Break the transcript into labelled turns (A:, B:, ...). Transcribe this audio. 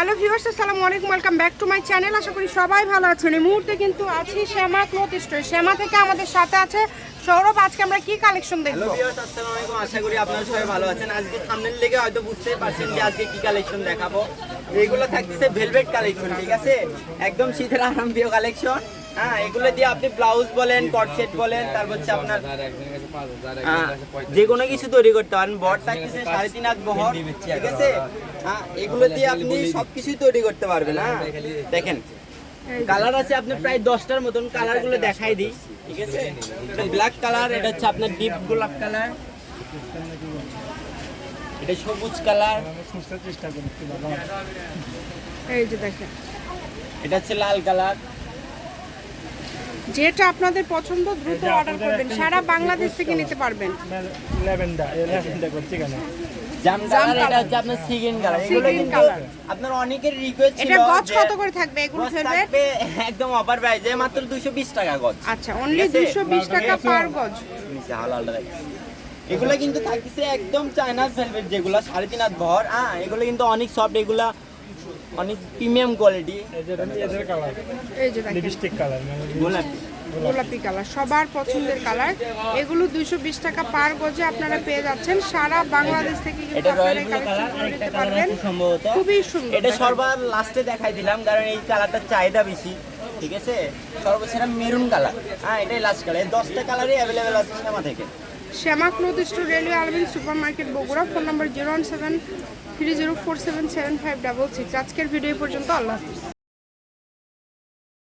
A: Hello viewers, আসসালামু আলাইকুম, welcome back to my channel. আশা করি সবাই ভালো আছেন। এই মুহূর্তে কিন্তু আছি শ্যামা ক্লথ স্টোর শ্যামা থেকে আমাদের সাথে আছে সৌরভ। আজকে আমরা কি কালেকশন দেখব?
B: হ্যালো ভিউয়ার্স, আসসালামু আলাইকুম। আশা করি আপনারা সবাই ভালো আছেন। আজকে থাম্বনেল দেখে হয়তো বুঝতে পারছেন যে আজকে কি কালেকশন দেখাবো। এগুলো থাকতেছে ভেলভেট কালেকশন ঠিক আছে? একদম শীতের আরামপ্রিয় কালেকশন হ্যাঁ এগুলো দিয়ে আপনি ব্লাউজ বলেন কট সেট বলেন তারপর হচ্ছে আপনার হ্যাঁ, যে কোনো কিছু তৈরি করতে পারেন। বট থাকতেছে সাড়ে তিন হাত বহর ঠিক আছে? হ্যাঁ এগুলো দিয়ে আপনি সবকিছুই তৈরি করতে পারবেন হ্যাঁ? দেখেন কালার আছে আপনার প্রায় দশটার মতন কালারগুলো দেখাই দিই ঠিক আছে? ব্ল্যাক কালার এটা হচ্ছে আপনার ডিপ গোলাপ কালার এটা সবুজ কালার
A: এই যে দেখেন।
B: এটা হচ্ছে লাল কালার
A: যেটা আপনাদের পছন্দ দ্রুত অর্ডার করবেন। সারা বাংলাদেশ থেকে নিতে পারবেন।
C: ল্যাভেন্ডার ল্যাভেন্ডার করছি কেন
B: আপনার সিগেন কালার কিন্তু আপনার অনেকের রিকোয়েস্ট ছিল
A: এটা গজ কত করে থাকবে? এগুলো
B: একদম অফার প্রাইসে মাত্র 220 টাকা গজ।
A: আচ্ছা অনলি টাকা পার গজ।
B: নিচে হালালটা দেখেন। এগুলো কিন্তু থাকতেছে একদম চায়না ভেলভেট যেগুলো সাড়ে তিন হাত ভর। হ্যাঁ এগুলো কিন্তু অনেক সফট এগুলা অনেক প্রিমিয়াম কোয়ালিটি।
C: কালার।
A: এই যে দেখেন।
C: লিপস্টিক কালার মানে
B: গোলাপি।
A: গোলাপি কালার সবার পছন্দের কালার। এগুলো দুইশো বিশ টাকা পার গজে আপনারা পেয়ে যাচ্ছেন। সারা বাংলাদেশ থেকে
B: এটা রয়্যাল ব্লু কালার আরেকটা কালার সম্ভবত।
A: খুবই সুন্দর
B: এটা। সর্বার লাস্টে দেখাই দিলাম কারণ এই কালারটার চাহিদা বেশি ঠিক আছে? সর্বশেষ মেরুন কালার। হ্যাঁ এটাই লাস্ট কালার এই দশটা কালারই অ্যাভেলেবেল আছে শ্যামা থেকে।
A: Shyama cloth store railway Almin super market Bogura, phone number zero one seven three zero four seven seven five double six. আজকের ভিডিও পর্যন্ত, আল্লাহ হাফিজ।